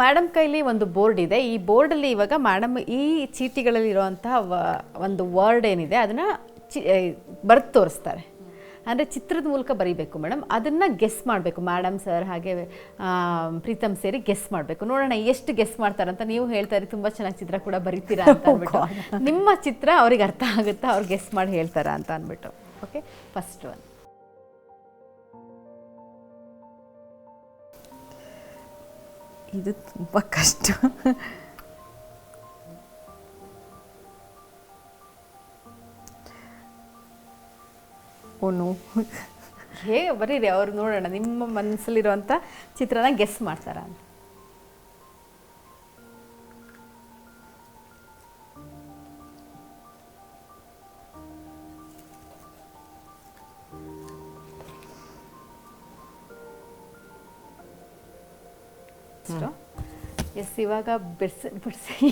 Madam ಕೈಲಿ ಒಂದು board ಇದೆ. ಈ ಬೋರ್ಡಲ್ಲಿ ಇವಾಗ ಮೇಡಮ್ ಈ ಚೀಟಿಗಳಲ್ಲಿ ಇರುವಂತಹ ಒಂದು ವರ್ಡ್ ಏನಿದೆ ಅದನ್ನ ಚಿ ಬರ್ದು ತೋರಿಸ್ತಾರೆ. ಅಂದರೆ ಚಿತ್ರದ ಮೂಲಕ ಬರೀಬೇಕು ಮೇಡಮ್ ಅದನ್ನ ಗೆಸ್ ಮಾಡಬೇಕು. ಮೇಡಮ್ ಸರ್ ಹಾಗೆ ಪ್ರೀತಮ್ ಸೇರಿ ಗೆಸ್ ಮಾಡಬೇಕು. ನೋಡೋಣ ಎಷ್ಟು ಗೆಸ್ ಮಾಡ್ತಾರಂತ ನೀವು ಹೇಳ್ತಾ ಇರಿ. ತುಂಬ ಚೆನ್ನಾಗಿ ಚಿತ್ರ ಕೂಡ ಬರೀತೀರಾ ಅಂತ ಅಂದ್ಬಿಟ್ಟು. ನಿಮ್ಮ ಚಿತ್ರ ಅವ್ರಿಗೆ ಅರ್ಥ ಆಗುತ್ತಾ? ಅವ್ರು ಗೆಸ್ ಮಾಡಿ ಹೇಳ್ತಾರಾ ಅಂತ ಅಂದ್ಬಿಟ್ಟು. ಓಕೆ ಫಸ್ಟ್ ಒನ್ ಇದು ತುಂಬ ಕಷ್ಟ. ಓನು ಹೇಗೆ ಬರೀರಿ ಅವ್ರು ನೋಡೋಣ ನಿಮ್ಮ ಮನಸ್ಸಲ್ಲಿರುವಂಥ ಚಿತ್ರನ ಗೆಸ್ ಮಾಡ್ತಾರ ಅಂತ ಎಸ್ ಇವಾಗ ಬಿಡ್ಸಿ ಬಿಡ್ಸಿ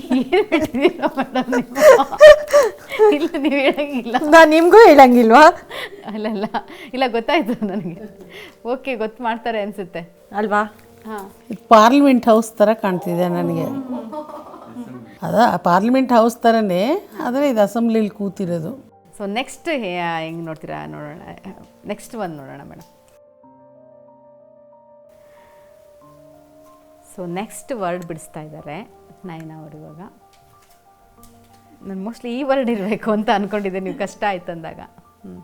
ಇಲ್ಲ ನೀವು ಹೇಳಂಗಿಲ್ಲ. ನಾನು ನಿಮಗೂ ಹೇಳಂಗಿಲ್ವಾ? ಅಲ್ಲ ಅಲ್ಲ ಇಲ್ಲ ಗೊತ್ತಾಯ್ತು ನನಗೆ. ಓಕೆ ಗೊತ್ತು ಮಾಡ್ತಾರೆ ಅನ್ಸುತ್ತೆ. ಅಲ್ವಾ? ಹಾಂ. ಪಾರ್ಲಿಮೆಂಟ್ ಹೌಸ್ ಥರ ಕಾಣ್ತಿದೆ ನನಗೆ. ಅದ ಪಾರ್ಲಿಮೆಂಟ್ ಹೌಸ್ ಥರನೇ ಆದರೆ ಇದು ಅಸೆಂಬ್ಲಿಲಿ ಕೂತಿರೋದು. ಸೊ ನೆಕ್ಸ್ಟ್ ಹೆಂಗೆ ನೋಡ್ತೀರಾ? ನೋಡೋಣ. ನೆಕ್ಸ್ಟ್ ಒಂದು ನೋಡೋಣ ಮೇಡಮ್ ಸೊ ನೆಕ್ಸ್ಟ್ ವರ್ಡ್ ಬಿಡಿಸ್ತಾ ಇದ್ದಾರೆ ನೈನ್ ಅವರು ಇವಾಗ. ನಾನು ಮೋಸ್ಟ್ಲಿ ಈ ವರ್ಡ್ ಇರಬೇಕು ಅಂತ ಅಂದ್ಕೊಂಡಿದ್ದೆ ನೀವು ಕಷ್ಟ ಆಯ್ತು ಅಂದಾಗ. ಹ್ಞೂ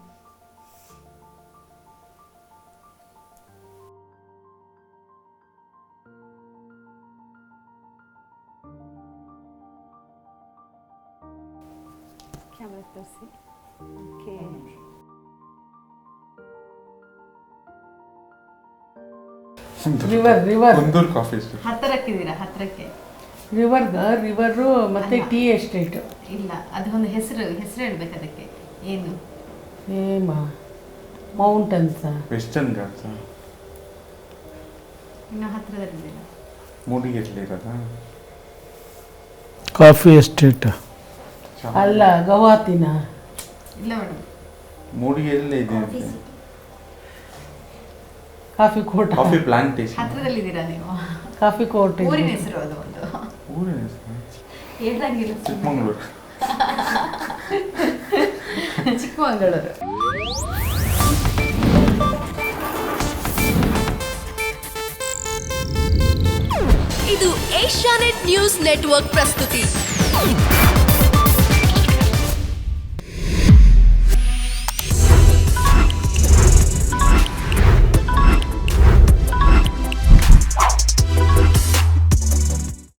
ತೋರಿಸಿ. Okay river river Kundur coffee ಹತ್ತಿರಕ್ಕಿದ್ದೀರಾ ಹತ್ತಿರಕ್ಕೆ ರಿವರ್ಗ ರಿವರು ಮತ್ತೆ ಟೀ ಎಸ್ಟೇಟ್ ಇಲ್ಲ ಅದೊಂದು ಒಂದು ಹೆಸರು ಹೆಸರು ಹೇಳ್ಬೇಕು ಅದಕ್ಕೆ. ಏನು? ಏಮ ಮೌಂಟನ್ಸ ವೆಸ್ಟರ್ನ್ ಘಾಟ್ಸ್ ಇನ್ನು ಹತ್ತಿರದಲ್ಲಿದ್ದೀರಾ ಇರೋದಾ? ಕಾಫಿ ಎಸ್ಟೇಟ್ ಅಲ್ಲ ಗವಾತಿನ. ಇಲ್ಲ ಮೇಡಮ್. ಮೂಡಿಗೆರೆಲ್ಲೇ ಇದೆ ಅಂತೆ. Coffee court. Coffee plantation. ಹತ್ತಿರದಲ್ಲಿದ್ದೀರಾ ನೀವು? ಕಾಫಿ ಕೋಟ್ ಊರಿನ ಹೆಸರು ಅದು ಒಂದು. ಊರಿನ ಹೆಸರು? ಹೇಳ್ದಂಗಿಲ್ಲ. ಚಿಕ್ಕಮಂಗ್ಳೂರು. ಚಿಕ್ಕಮಗಳೂರು. ಇದು ಏಷ್ಯಾನೆಟ್ ನ್ಯೂಸ್ ನೆಟ್ವರ್ಕ್ ಪ್ರಸ್ತುತಿ.